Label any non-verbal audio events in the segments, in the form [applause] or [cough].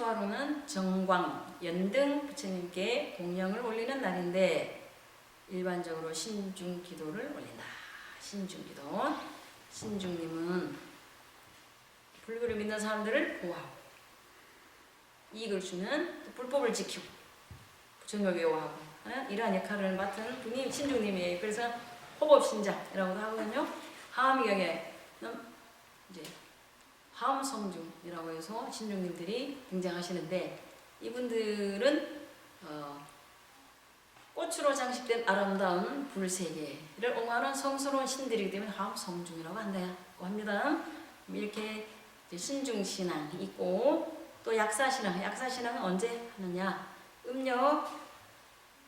초하루는 정광, 연등 부처님께 공양을 올리는 날인데 일반적으로 신중 기도를 올린다. 신중 기도. 신중님은 불교를 믿는 사람들을 보호하고 이익을 주는 또 불법을 지키고 부처님을 외워하고 하는 이러한 역할을 맡은 분이 신중님이에요. 그래서 호법신자라고도 하거든요. 하암경에는 이제 화엄성중이라고 해서 신중님들이 등장하시는데 이분들은 어, 꽃으로 장식된 아름다운 불세계를 옹호하는 성스러운 신들이기 때문에 화엄성중이라고 한다고 합니다. 이렇게 이제 신중신앙이 있고 또 약사신앙, 약사신앙은 언제 하느냐? 음력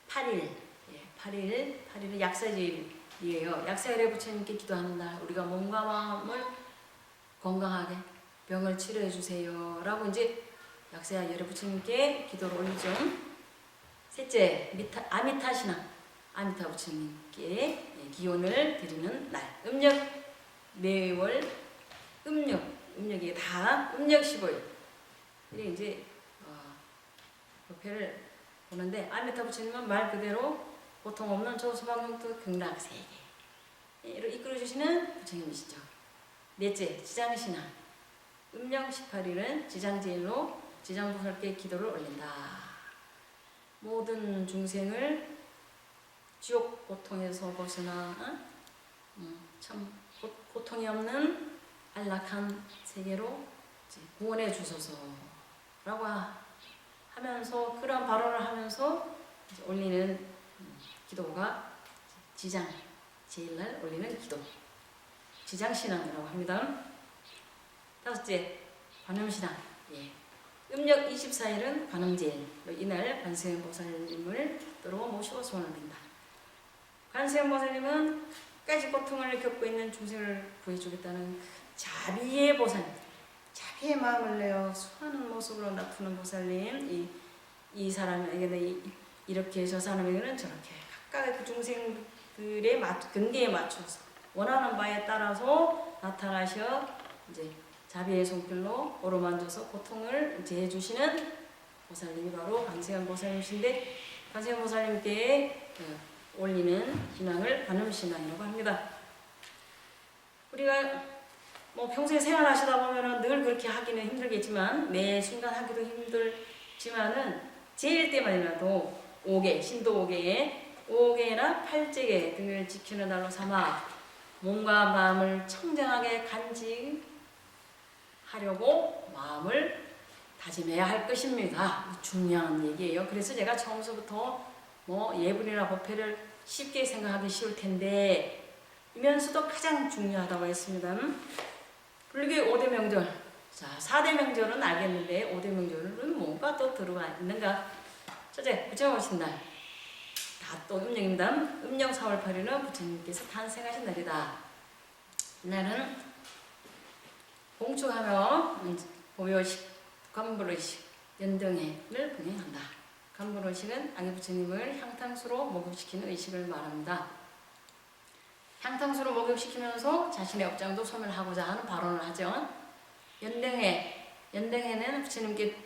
8일, 예, 8일, 8일은 약사일이에요. 약사일에 부처님께 기도하는 날 우리가 몸과 마음을 건강하게 병을 치료해 주세요라고 이제 약사야 열애 부처님께 기도를 올리죠. 셋째 미타, 아미타 신앙. 아미타 부처님께 예, 기원을 드리는 날. 음력. 매월 음력. 음력이 다 음력 15일. 이게 이제 어, 법회를 보는데 아미타 부처님은 말 그대로 보통 없는 조수방용도 극락 세계 이를 이끌어 주시는 부처님이시죠. 넷째 지장신앙 음력 18일은 지장제일로 지장보살께 기도를 올린다. 모든 중생을 지옥 고통에서 벗어나 어? 음, 참 고, 고통이 없는 안락한 세계로 구원해 주소서라고 하- 하면서 그런 발언을 하면서 올리는 음, 기도가 지장 제일날 올리는 기도 지장 신앙이라고 합니다. 다섯째 관음신앙 예. 음력 24일은 관음제일 이날 관세음 보살님을 뜻으로 모시고 소원을 빈다. 관세음 보살님은 까지 고통을 겪고 있는 중생을 구해주겠다는 그 자비의 보살, 자비의 마음을 내어 수많은 모습으로 나타나는 보살님, 이, 이 사람에게는 이, 이렇게 저 사람에게는 저렇게 각각의 그 중생들의 맞, 근기에 맞춰서 원하는 바에 따라서 나타나셔 이제 자비의 손길로 어루만져서 고통을 제해 주시는 보살님이 바로 관세음 보살님이신데 관세음 보살님께 어, 올리는 신앙을 관음신앙이라고 합니다. 우리가 뭐 평소에 생활하시다 보면은 늘 그렇게 하기는 힘들겠지만 매 순간 하기도 힘들지만은 제일 때만이라도 5개, 신도 5개에 5개나 8제개 등을 지키는 날로 삼아 몸과 마음을 청정하게 간직 하려고 마음을 다짐해야 할 것입니다. 중요한 얘기예요. 그래서 제가 처음서부터 뭐 예불이나 법회를 쉽게 생각하기 쉬울 텐데 이면서도 가장 중요하다고 했습니다. 불교의 5대 명절. 자, 4대 명절은 알겠는데 5대 명절은 뭔가 또 들어가 있는가? 첫째, 부처님 오신 날. 다 또 음력입니다. 음력 4월 8일은 부처님께서 탄생하신 날이다. 이날은 봉축하며 보묘식, 관불의식, 연등회를 봉행한다. 간불의식은 아기 부처님을 향탕수로 목욕시키는 의식을 말합니다. 향탕수로 목욕시키면서 자신의 업장도 소멸하고자 하는 발언을 하죠. 연등회, 연등회는 부처님께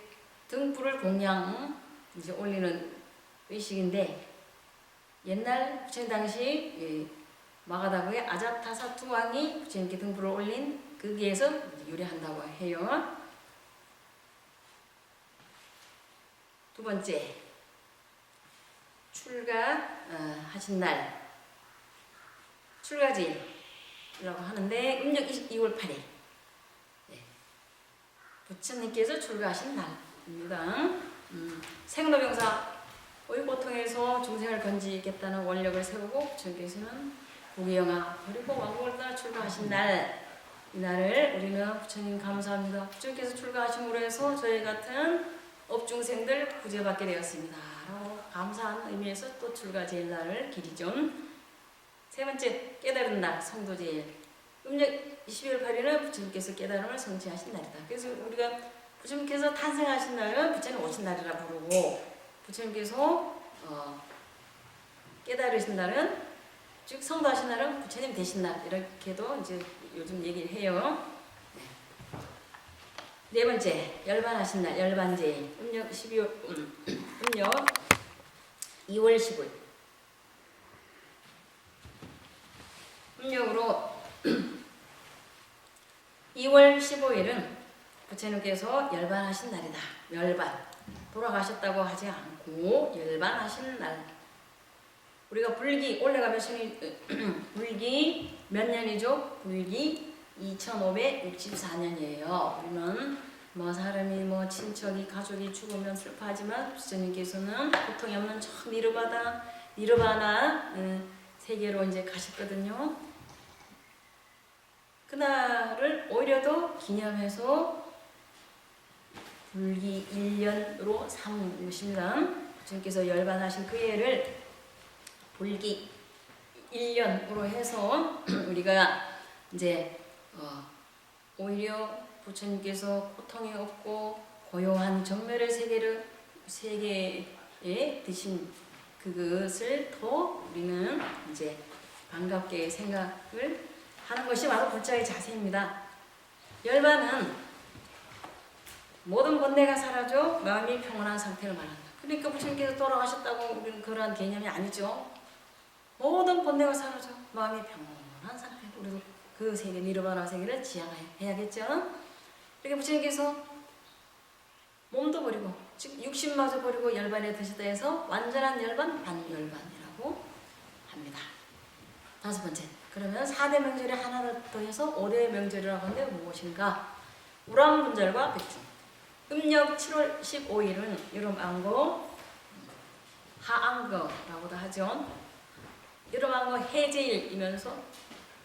등불을 공양 이제 올리는 의식인데 옛날 부처님 당시 이 마가다국의 아자타사투 왕이 부처님께 등불을 올린 거기에서 유래한다고 해요. 두 번째 출가 어, 하신 날 출가지라고 하는데 음력 2월 8일 네. 부처님께서 출가하신 날입니다. 음, 생로병사 오유고통에서 중생을 건지겠다는 원력을 세우고 부처님께서는 부귀영화 그리고 왕국을 따라 출가하신 날 이날을 우리는 부처님 감사합니다. 부처님께서 출가하심으로 해서 저희 같은 업중생들 구제받게 되었습니다. 감사한 의미에서 또 출가 제일 날을 기리죠. 세 번째 깨달은 날 성도제일 음력 12월 8일은 부처님께서 깨달음을 성취하신 날이다. 그래서 우리가 부처님께서 탄생하신 날은 부처님 오신 날이라 부르고 부처님께서 어, 깨달으신 날은 즉 성도하신 날은 부처님 되신 날 이렇게도 이제 요즘 얘기를 해요. 네. 네 번째 열반하신 날 열반제 음력 12월 음, 음력 2월 15일 음력으로 [clears throat] 2월 15일은 부처님께서 열반하신 날이다. 열반 돌아가셨다고 하지 않고 열반하신 날. 우리가 불기 올해가 신이 [clears throat] 불기 몇 년이죠? 불기 2564년이에요. 우리는 뭐 사람이 뭐 친척이 가족이 죽으면 슬퍼하지만 부처님께서는 고통이 없는 저 니르바다 니르바나 음, 세계로 이제 가셨거든요. 그날을 오히려 더 기념해서 불기 1년으로 삼은 것입니다. 주님께서 열반하신 그 해를 불기 1년으로 해서 [clears throat] 우리가 이제 어, 오히려 부처님께서 고통이 없고 고요한 정멸의 세계를 세계에 드신 그것을 더 우리는 이제 반갑게 생각을 하는 것이 바로 불자의 자세입니다. 열반은 모든 번뇌가 사라져 마음이 평온한 상태를 말한다. 그러니까 부처님께서 돌아가셨다고 우리는 그러한 개념이 아니죠. 모든 번뇌가 사라져 마음이 평온한 상태. 우리도 그 세계 니르바나 세계를 지향해야겠죠. 이렇게 부처님께서 몸도 버리고 즉 육신마저 버리고 열반에 드셨다 해서 완전한 열반 반열반이라고 합니다. 다섯 번째 그러면 4대 명절에 하나를 더해서 5대 명절이라고 하는데 무엇인가? 우람분절과 백중 음력 7월 15일은 여름안거 하안거라고도 하죠. 여름안거 해제일이면서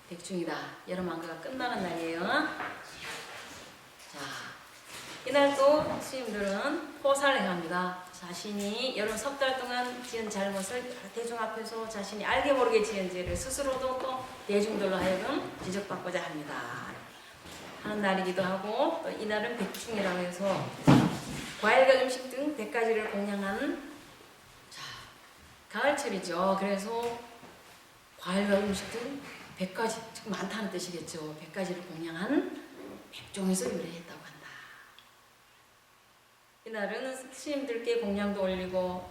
백중이다. 여름안거가 끝나는 날이에요. 자, 이날 또 스님들은 포살을 합니다. 자신이 여름 석달 동안 지은 잘못을 대중 앞에서 자신이 알게 모르게 지은 죄를 스스로도 또 대중들로 하여금 지적받고자 합니다. 하는 날이기도 하고 또 이날은 백중이라고 해서 과일과 음식 등 100가지를 공양하는 자, 가을철이죠. 그래서 과일과 음식 등 100가지, 즉 많다는 뜻이겠죠. 100가지를 공양한 백종에서 유래했다고 한다. 이날은 스님들께 공양도 올리고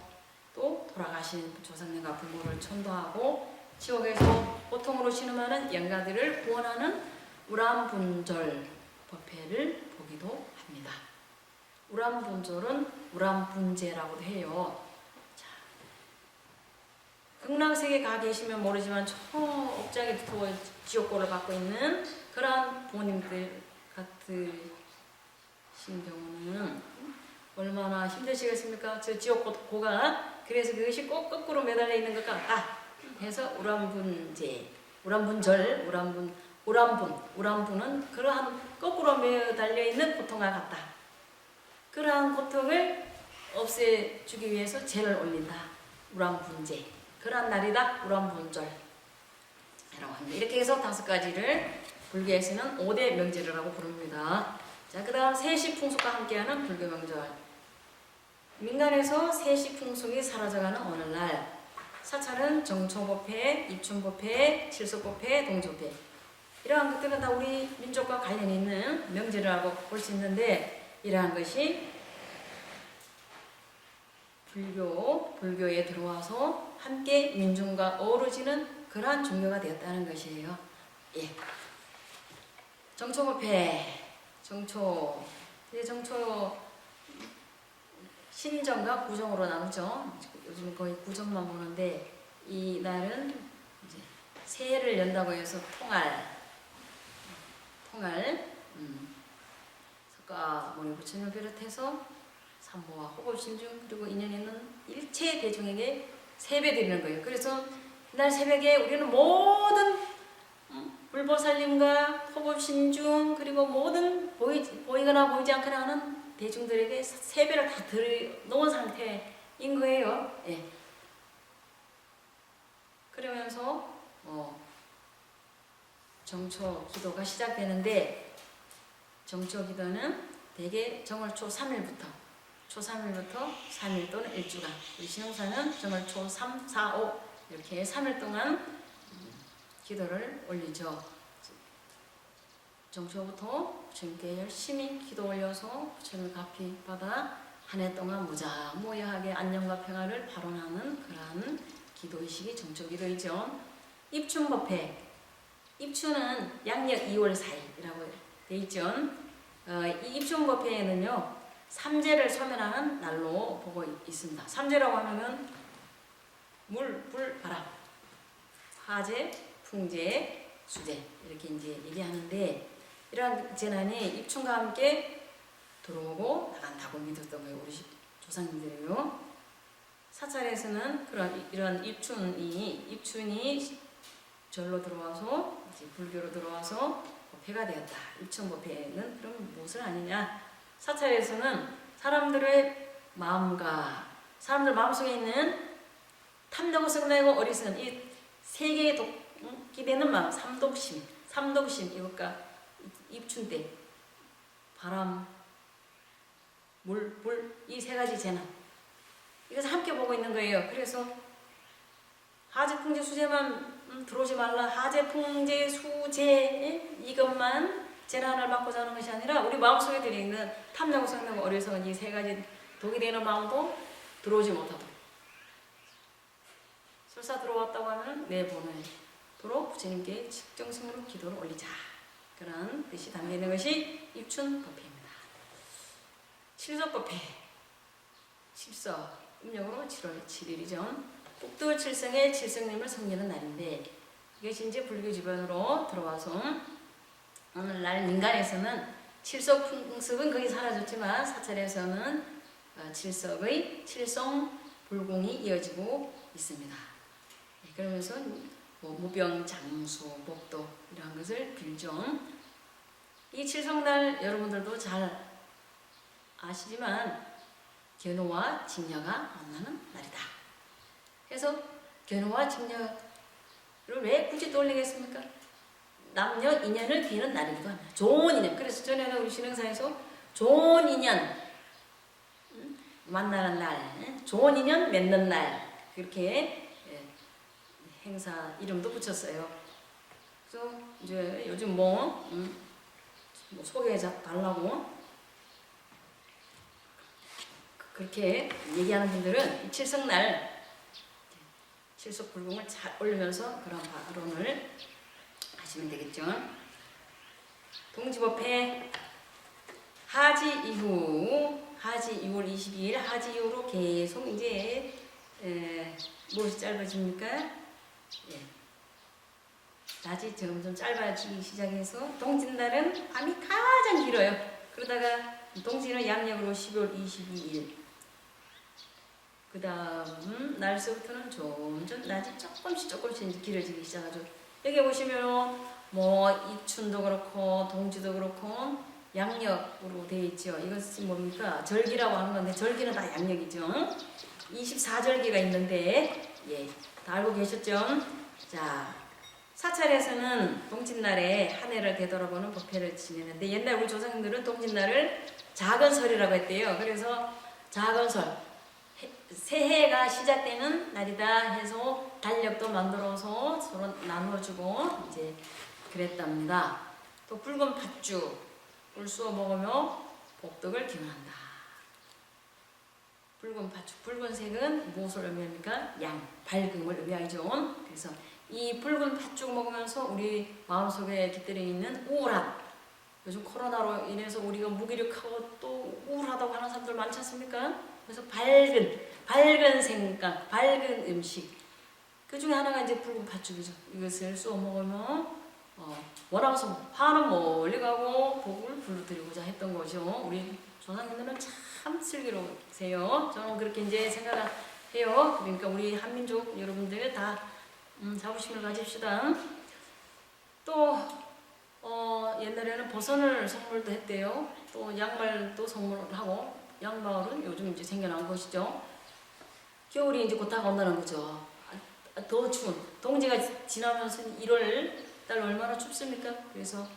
또 돌아가신 조상님과 부모를 천도하고 지옥에서 고통으로 신음하는 영가들을 구원하는 우람분절 법회를 보기도 합니다. 우람분절은 우람분제라고도 해요. 자, 극락세계 가 계시면 모르지만 저 업장에 두어 지옥고를 받고 있는 그러한 부모님들 같으신 경우는 얼마나 힘드시겠습니까? 저 지옥고가 그래서 그것이 꼭 거꾸로 매달려 있는 것 같다 해서 우람분제, 우람분절, 우람분 우람분, 우람분은 그러한 거꾸로 매달려 있는 고통과 같다. 그러한 고통을 없애주기 위해서 죄를 올린다. 우람분제. 그러한 날이다. 우람분절. 이렇게 해서 다섯 가지를 불교에서는 5대 명절이라고 부릅니다. 자, 그 다음 세시 풍속과 함께하는 불교 명절. 민간에서 세시 풍속이 사라져가는 오늘날 사찰은 정초법회, 입춘법회, 칠석법회, 동조법회 이러한 것들은 다 우리 민족과 관련이 있는 명절이라고 볼 수 있는데 이러한 것이 불교, 불교에 들어와서 함께 민중과 어우러지는 그러한 종교가 되었다는 것이에요. 예. 정초법회, 정초, 정초 신정과 구정으로 나누죠. 요즘 거의 구정만 보는데 이 날은 이제 새해를 연다고 해서 통할 통할 음, 석가 모니 부처님을 비롯해서 삼보와 호법신중 그리고 인연 있는 일체 대중에게 세배 드리는 거예요. 그래서 이날 새벽에 우리는 모든 음, 불보살님과 호법신중 그리고 모든 보이, 보이거나 보이지 않거나 하는 대중들에게 세배를 다 드려놓은 상태인 거예요. 예. 그러면서 어, 정초 기도가 시작되는데 정초 기도는 대개 정월 초 3일부터 초 3일부터 3일 또는 1주간 우리 신흥사는 정월 초 3, 4, 5 이렇게 3일 동안 기도를 올리죠. 정초부터 부처님께 열심히 기도 올려서 부처님을 갚이 받아 한 해 동안 무자무야하게 안녕과 평화를 발언하는 그러한 기도의식이 정초기도이죠. 입춘법회 입춘은 양력 2월 4일이라고 돼 있죠. 어, 이 입춘법회에는요 삼재를 소멸하는 날로 보고 있- 있습니다. 삼재라고 하면은 물, 불, 바람, 화재, 풍재, 수재 이렇게 이제 얘기하는데 이러한 재난이 입춘과 함께 들어오고 나간다고 믿었던 거예요 우리 시- 조상님들이요. 사찰에서는 그런 이런 입춘이 입춘이 절로 들어와서 이제 불교로 들어와서 법회가 되었다. 입춘 법회는 그럼 무엇을 아니냐? 사찰에서는 사람들의 마음과 사람들 마음속에 있는 탐나고 성나고 어리석은 이 세 개의 독이 되는 마음, 삼독심, 삼독심 이것과 입춘 때 바람, 물, 불 이 세 가지 재난 이것을 함께 보고 있는 거예요. 그래서 하재, 풍재, 수재만 음, 들어오지 말라. 하재, 풍재, 수재 이것만 재난을 막고 자는 것이 아니라 우리 마음속에 들어있는 탐나고 성나고 어리석은 이 세 가지 독이 되는 마음도 들어오지 못하도록 설사 들어왔다고 하면 내보내도록 부처님께 직정성으로 기도를 올리자. 그런 뜻이 담겨 있는 것이 입춘법회입니다. 칠석법회. 칠석 음력으로 7월 7일이죠. 북두 칠성의 칠성님을 섬기는 날인데 이것이 이제 불교 집안으로 들어와서 오늘날 민간에서는 칠석 풍습은 거의 사라졌지만 사찰에서는 어, 칠석의 칠성 불공이 이어지고 있습니다. 예, 그러면서 뭐 무병, 장수, 복도 이러한 것을 빌죠. 이 칠성날 여러분들도 잘 아시지만 견우와 직녀가 만나는 날이다. 그래서 견우와 직녀를 왜 굳이 떠올리겠습니까? 남녀 인연을 비는 날이기도 합니다. 좋은 인연. 그래서 전에는 우리 신흥사에서 좋은 인연 음, 만나는 날, 음, 좋은 인연 맺는 날 그렇게 예, 행사 이름도 붙였어요. 그래서 이제 요즘 뭐, 음, 뭐 소개해 달라고 그렇게 얘기하는 분들은 이 칠성날 칠석 불공을 잘 올리면서 그런 발언을 하시면 되겠죠. 동지법회 하지 이후 하지 2월 22일 하지 이후로 계속 이제 에, 무엇이 짧아집니까? 예. 낮이 점점 짧아지기 시작해서 동짓날은 밤이 가장 길어요. 그러다가 동지는 양력으로 12월 22일. 그 다음 날서부터는 점점 낮이 조금씩 조금씩 길어지기 시작하죠. 여기 보시면 뭐 입춘도 그렇고 동지도 그렇고 양력으로 되어 있죠. 이것이 뭡니까? 절기라고 하는 건데 절기는 다 양력이죠. 24절기가 있는데 예, 다 알고 계셨죠? 자, 사찰에서는 동짓날에 한 해를 되돌아보는 법회를 지내는데 옛날 우리 조상님들은 동짓날을 작은 설이라고 했대요. 그래서 작은 설 해- 새해가 시작되는 날이다 해서 달력도 만들어서 서로 나눠주고 이제 그랬답니다. 또 붉은 팥죽 꿀 쏘아 먹으며 복덕을 기원한다. 붉은 팥죽, 붉은색은 무엇을 의미합니까? 양, 밝음을 의미하죠. 그래서 이 붉은 팥죽 먹으면서 우리 마음속에 깃들어 있는 우울함 요즘 코로나로 인해서 우리가 무기력하고 또 우울하다고 하는 사람들 많지 않습니까? 그래서 밝은 밝은 생각, 밝은 음식 그 중에 하나가 이제 붉은 팥죽이죠. 이것을 쏘 먹으면 어, 원하면서 화는 멀리 가고 복을 불러드리고자 했던 거죠. 우리 조상님들은 참 슬기로우세요. 저는 그렇게 이제 생각을 해요. 그러니까 우리 한민족 여러분들 다 음, 자부심을 가집시다. 또 어, 옛날에는 버선을 선물도 했대요. 또 양말도 선물을 하고 양말은 요즘 이제 생겨난 것이죠. 겨울이 이제 곧 다가온다는 거죠. 아, 더 추운 동지가 지나면서 1월 달 얼마나 춥습니까? 그래서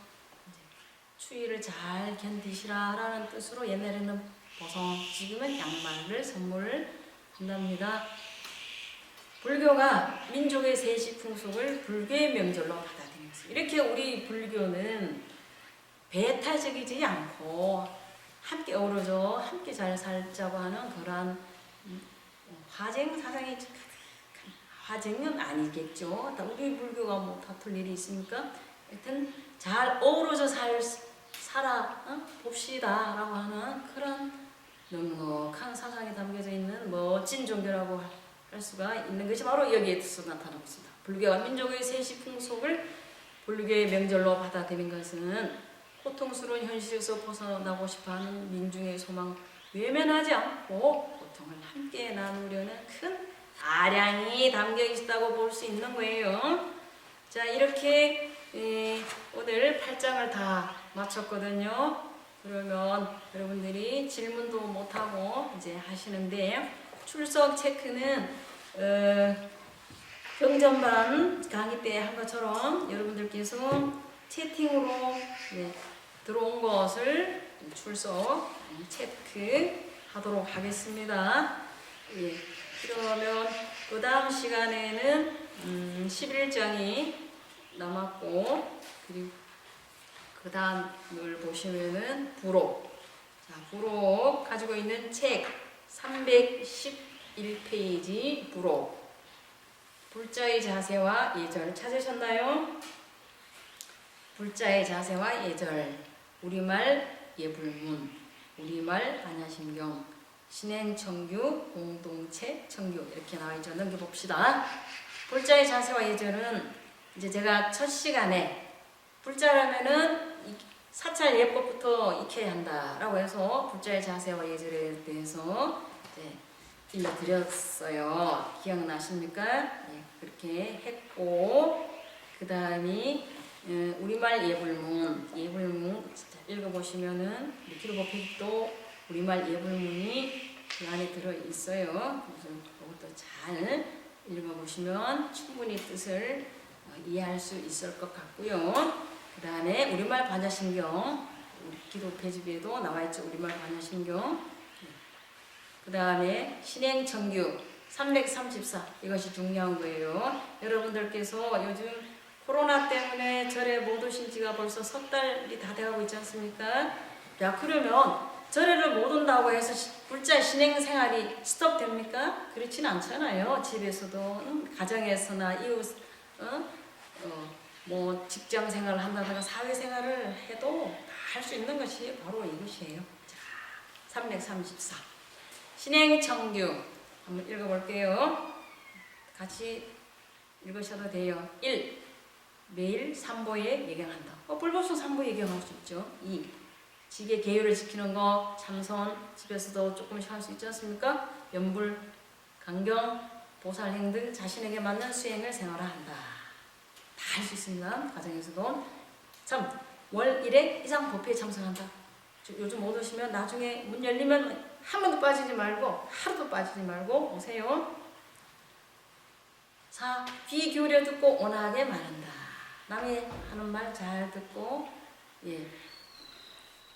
추위를 잘 견디시라라는 뜻으로 옛날에는 버선, 지금은 양말을 선물을 한답니다. 불교가 민족의 세시 풍속을 불교의 명절로 받아들이면서 이렇게 우리 불교는 배타적이지 않고 함께 어우러져 함께 잘 살자고 하는 그러한 음, 화쟁 사상이 화쟁은 아니겠죠. 다 우리 불교가 뭐 다툴 일이 있습니까? 하여튼 잘 어우러져 살 살아 어? 봅시다라고 하는 그런 넉넉한 사상이 담겨져 있는 멋진 종교라고 할 수가 있는 것이 바로 여기에서 나타나고 있습니다. 불교가 민족의 세시 풍속을 불교의 명절로 받아들인 것은 고통스러운 현실에서 벗어나고 싶어하는 민중의 소망 외면하지 않고 고통을 함께 나누려는 큰 아량이 담겨 있다고 볼 수 있는 거예요. 자 이렇게 에, 오늘 8장을 다 마쳤거든요. 그러면 여러분들이 질문도 못하고 이제 하시는데 출석 체크는 어, 경전반 강의 때 한 것처럼 여러분들께서 채팅으로 네, 들어온 것을 출석 체크 하도록 하겠습니다. 예, 그러면 그 다음 시간에는 음, 11장이 남았고 그리고 그 다음을 보시면은 부록 자 부록 가지고 있는 책 311페이지 부록 불자의 자세와 예절 찾으셨나요? 불자의 자세와 예절 우리말 예불문 우리말 반야신경 신행청규 공동체 청규 이렇게 나와 있죠 넘겨봅시다 불자의 자세와 예절은 이제 제가 첫 시간에 불자라면은 이 사찰 예법부터 익혀야 한다라고 해서 불자의 자세와 예절에 대해서 일러드렸어요. 기억나십니까? 예, 그렇게 했고 그 다음이 어, 우리말 예불문 예불문 읽어보시면은 기도법 도 우리말 예불문이 그 안에 들어 있어요. 그래서 그것도 잘 읽어보시면 충분히 뜻을 어, 이해할 수 있을 것 같고요. 그 다음에 우리말 반야신경 기도 페이지에도 나와 있죠. 우리말 반야신경. 그 다음에 신행정규 334 이것이 중요한 거예요. 여러분들께서 요즘 코로나 때문에 절에 못 오신 지가 벌써 석 달이 다 돼가고 있지 않습니까? 야 그러면 절에를 못 온다고 해서 시- 불자 신행 생활이 스톱됩니까? 그렇진 않잖아요. 집에서도 응? 가정에서나 이웃 어? 어, 뭐 직장 생활을 한다든가 사회 생활을 해도 할 수 있는 것이 바로 이것이에요. 자, 334 신행 정규 한번 읽어볼게요. 같이 읽으셔도 돼요. 1. 매일 삼보에 예경한다. 어, 불법성 삼보 예경할 수 있죠. 2. 직의 계율을 지키는 거, 참선, 집에서도 조금씩 할 수 있지 않습니까? 연불, 강경, 보살행 등 자신에게 맞는 수행을 생활한다. 다 할 수 있습니다. 가정에서도. 3. 월 1회 이상 법회에 참석한다. 저- 요즘 못 오시면 나중에 문 열리면 한 번도 빠지지 말고 하루도 빠지지 말고 오세요. 4. 귀 기울여 듣고 온화하게 말한다. 남이 하는 말 잘 듣고 예.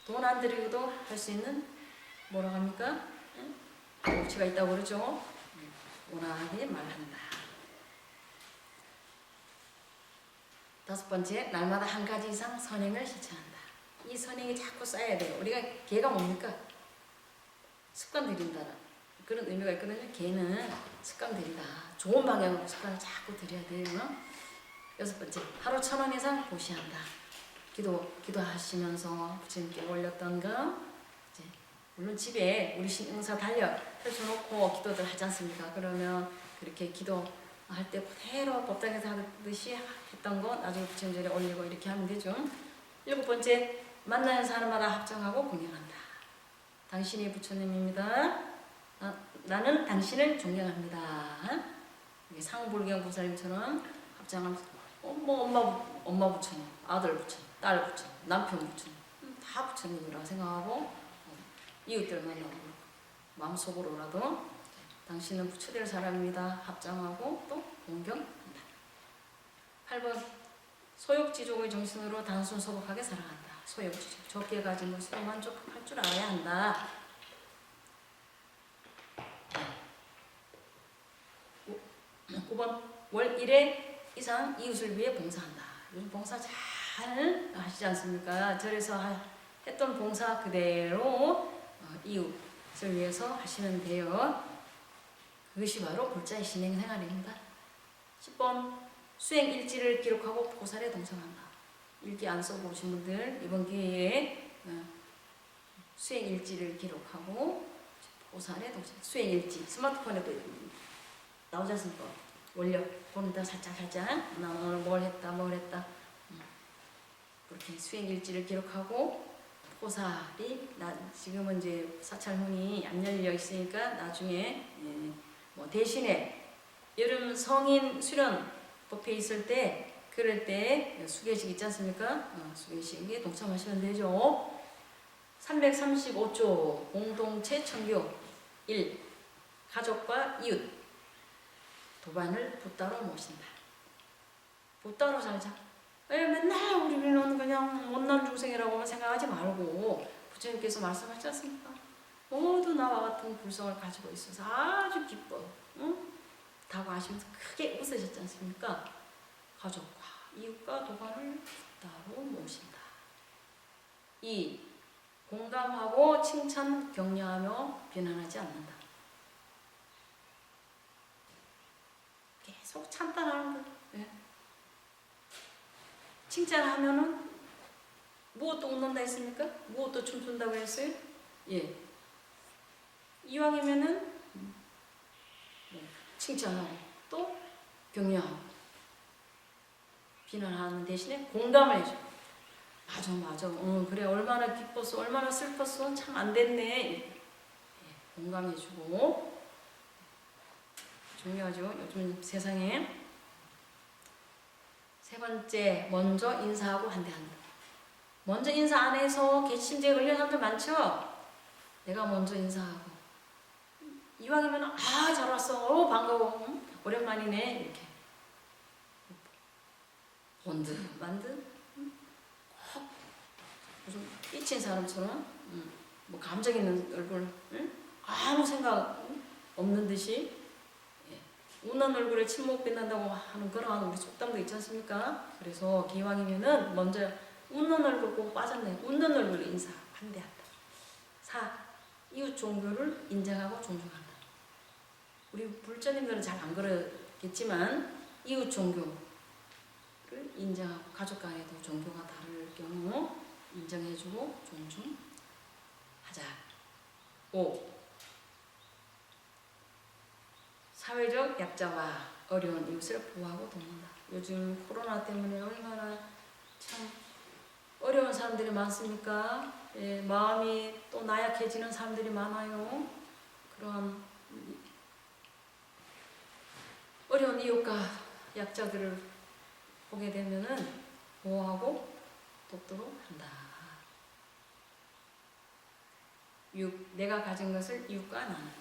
돈 안 들이고도 할 수 있는 뭐라고 합니까? 예? 가 있다고 그러죠. 예. 온화하게 말한다. 다섯 번째, 날마다 한 가지 이상 선행을 실천한다. 이 선행이 자꾸 쌓여야 돼요. 우리가 개가 뭡니까? 습관 들인다. 그런 의미가 있거든요. 개는 습관 들이다. 좋은 방향으로 습관을 자꾸 들여야 돼요. 여섯 번째, 하루 천 원 이상 보시한다. 기도 기도하시면서 부처님께 올렸던가 이제 물론 집에 우리 신응사 달력 펼쳐놓고 기도들 하지 않습니까? 그러면 그렇게 기도할 때 그대로 법당에서 하듯이 했던 거 나중에 부처님 전에 올리고 이렇게 하면 되죠. 일곱 번째, 만나는 사람마다 합정하고 공경한다. 당신이 부처님입니다. 아, 나는 당신을 존경합니다. 상불경 부사님처럼 합장하면서 어, 뭐 엄마 부- 엄마 부처님, 아들 부처님, 딸 부처님, 남편 부처님 음, 다 부처님이라고 생각하고 어, 이웃들 만나고 마음속으로라도 당신은 부처될 사람입니다. 합장하고 또 공경한다. 8번 소욕지족의 정신으로 단순 소복하게 살아간다. 소욕지족 적게 가진 것으로 만족할 줄 알아야 한다. 9번 월 1회 이상 이웃을 위해 봉사한다. 요즘 봉사 잘잘 하시지 않습니까? 절에서 하- 했던 봉사 그대로 어, 이웃을 위해서 하시면 돼요. 그것이 바로 불자의 신행 생활입니다. 10번 수행 일지를 기록하고 보살에 동참한다. 일기 안 써보신 분들 이번 기회에 어, 수행 일지를 기록하고 보살에 동참. 수행 일지 스마트폰에도 나오지 않습니까? 올려 보는다 살짝 살짝 나 오늘 뭘 했다 뭘 했다 음. 그렇게 수행 일지를 기록하고 보살이 나 지금은 이제 사찰문이 안 열려 있으니까 나중에 예, 뭐 대신에 여름 성인 수련 법회 있을 때 그럴 때 수계식 있지 않습니까? 어, 수계식에 동참하시면 되죠. 335조 공동체 청교 1. 가족과 이웃 도반을 붓다로 모신다. 붓다로 살자. 에, 맨날 우리는 그냥 못난 중생이라고만 생각하지 말고 부처님께서 말씀하셨지 않습니까? 모두 나와 같은 불성을 가지고 있어서 아주 기뻐. 응? 다고 하시면서 크게 웃으셨지 않습니까? 가족과 이웃과 도반을 따로 모신다. 2. 공감하고 칭찬, 격려하며 비난하지 않는다. 계속 참다라는 거. 예. 칭찬하면은 무엇도 웃는다 했습니까? 무엇도 춤춘다고 했어요? 예. 이왕이면은 네. 칭찬하고 또 격려하고 비난하는 대신에 공감을 해줘. 맞아 맞아. 응 그래 얼마나 기뻤어 얼마나 슬펐어 참 안 됐네. 예, 공감해주고 중요하죠. 요즘 세상에 세 번째 먼저 인사하고 한대한다. 먼저 인사 안 해서 개심제에 걸리는 사람들 많죠. 내가 먼저 인사하고 이왕이면 아 잘 왔어 어 반가워 응? 오랜만이네 이렇게 본드 만드 응? 꼭 무슨 삐친 사람처럼 응? 뭐 감정 있는 얼굴 응? 아무 생각 응? 없는 듯이 예. 웃는 얼굴에 침묵 빛난다고 하는 그런 우리 속담도 있지 않습니까? 그래서 기왕이면은 먼저 웃는 얼굴 꼭 빠졌네 웃는 얼굴 인사 반대한다 4. 이웃 종교를 인정하고 존중한다 우리 불자님들은 잘 안 그러겠지만 이웃 종교를 인정하고 가족 간에도 종교가 다를 경우 인정해주고 존중하자. 5. 사회적 약자와 어려운 이웃을 보호하고 돕는다. 요즘 코로나 때문에 얼마나 참 어려운 사람들이 많습니까? 예, 마음이 또 나약해지는 사람들이 많아요. 그런 어려운 이웃과 약자들을 보게 되면은 보호하고 돕도록 한다. 6. 내가 가진 것을 이웃과 나눈다.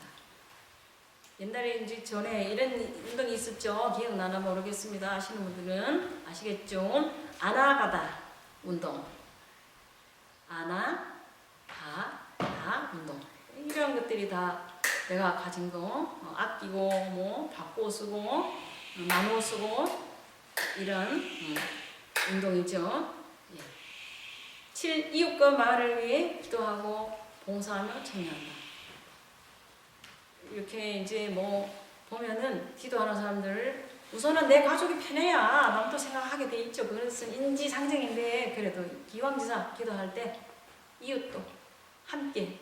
옛날에 이제 전에 이런 운동이 있었죠. 기억나나 모르겠습니다. 아시는 분들은 아시겠죠? 아나가다 운동. 아나, 가, 다 운동. 이런 것들이 다 내가 가진 거 어, 아끼고 뭐 바꿔 쓰고 어, 나누어 쓰고 이런 음, 운동이죠. 예. 7. 이웃과 마을을 위해 기도하고 봉사하며 참여한다. 이렇게 이제 뭐 보면은 기도하는 사람들 우선은 내 가족이 편해야 남도 생각하게 돼 있죠. 그것은 인지상정인데 그래도 기왕지사 기도할 때 이웃도 함께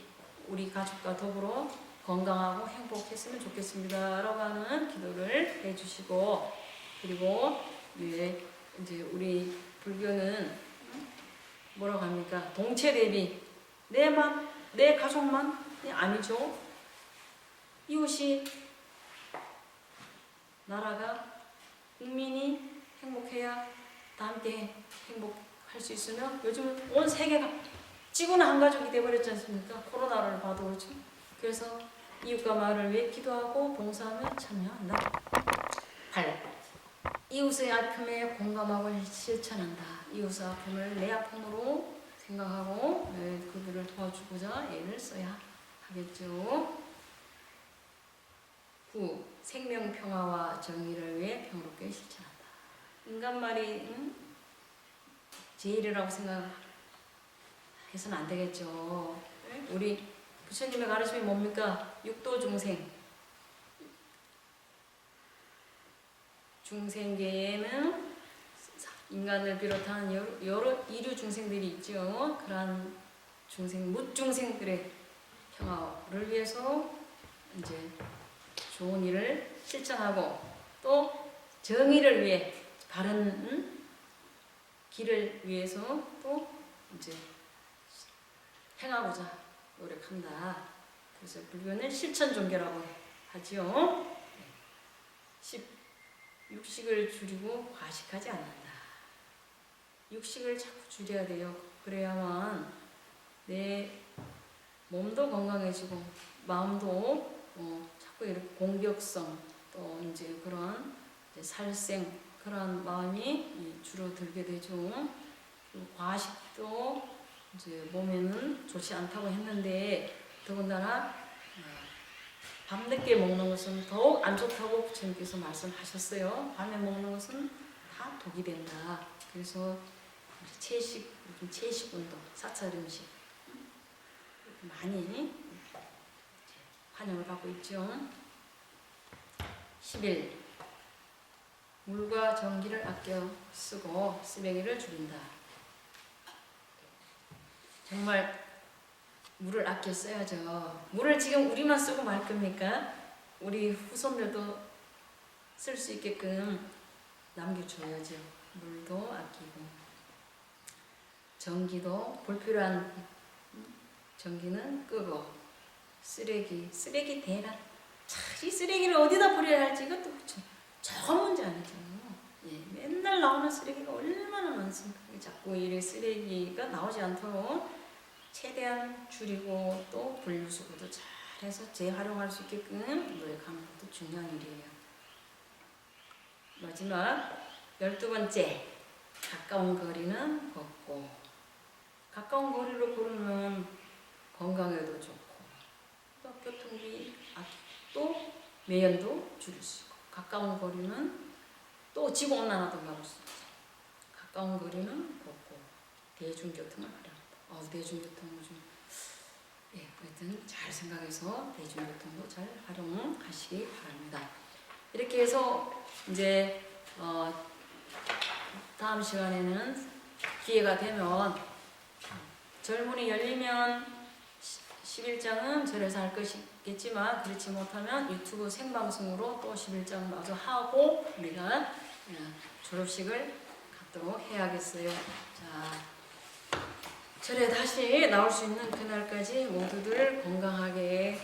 우리 가족과 더불어 건강하고 행복했으면 좋겠습니다. 라고 하는 기도를 해주시고 그리고 예, 이제 우리 불교는 뭐라고 합니까? 동체 대비 내만 내 가족만 아니죠. 이웃이 나라가 국민이 행복해야 다 함께 행복할 수 있으면 요즘 온 세계가 지구는 한 가족이 돼버렸지 않습니까? 코로나를 봐도 그렇죠. 그래서 이웃과 마을을 위해 기도하고 봉사하며 참여한다. 8. 이웃의 아픔에 공감하고 실천한다. 이웃의 아픔을 내 아픔으로 생각하고 네, 그들을 도와주고자 애를 써야 하겠죠. 9. 생명 평화와 정의를 위해 평화롭게 실천한다. 인간말이 응? 제일이라고 생각해서는 안 되겠죠. 우리 부처님의 가르침이 뭡니까? 육도 중생. 중생계에는 인간을 비롯한 여러, 여러 이류 중생들이 있죠. 그러한 중생, 묻중생들의 평화를 위해서 이제 좋은 일을 실천하고 또 정의를 위해 바른 음? 길을 위해서 또 이제 행하고자 노력한다. 그래서 불교는 실천 종교라고 하지요. 십 육식을 줄이고 과식하지 않는다. 육식을 자꾸 줄여야 돼요. 그래야만 내 몸도 건강해지고 마음도 어, 자꾸 이렇게 공격성 또 이제 그런 이제 살생 그런 마음이 이 줄어들게 되죠. 과식도 이제 몸에는 좋지 않다고 했는데 더군다나 어, 밤늦게 먹는 것은 더욱 안 좋다고 부처님께서 말씀하셨어요. 밤에 먹는 것은 다 독이 된다. 그래서 채식, 채식 운동, 사찰 음식 음, 많이 환영을 받고 있죠. 11. 물과 전기를 아껴 쓰고 쓰레기를 줄인다. 정말 물을 아껴 써야죠. 물을 지금 우리만 쓰고 말 겁니까? 우리 후손들도 쓸 수 있게끔 남겨줘야죠. 물도 아끼고 전기도 불필요한 전기는 끄고 쓰레기 쓰레기 대란 참, 이 쓰레기를 어디다 버려야 할지 이것도 저, 저 문제 아니죠. 예, 맨날 나오는 쓰레기가 얼마나 많습니까? 자꾸 이래 쓰레기가 나오지 않도록 최대한 줄이고 또 분리수거도 잘해서 재활용할 수 있게끔 노력하는 것도 중요한 일이에요. 마지막 열두 번째 가까운 거리는 걷고 가까운 거리로 걸으면 건강에도 좋고 또 교통비 또 매연도 줄일 수 있고 가까운 거리는 또 지구 온난화도 막을 수 있고 가까운 거리는 걷고 대중교통을 활용한다. 어, 대중교통 좀 예, 하여튼 잘 생각해서 대중교통도 잘 활용하시기 바랍니다. 이렇게 해서 이제 어, 다음 시간에는 기회가 되면 젊은이 열리면 11장은 절에서 할 것이겠지만 그렇지 못하면 유튜브 생방송으로 또 11장 마저 하고 우리가 예, 졸업식을 갖도록 해야겠어요. 자, 절에 다시 나올 수 있는 그날까지 모두들 건강하게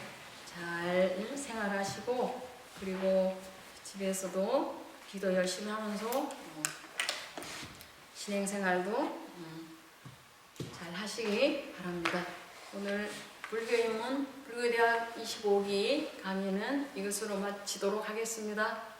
잘 생활하시고 그리고 집에서도 기도 열심히 하면서 어, 신행생활도 음, 잘 하시기 바랍니다. 오늘 불교인문 불교대학 25기 강의는 이것으로 마치도록 하겠습니다.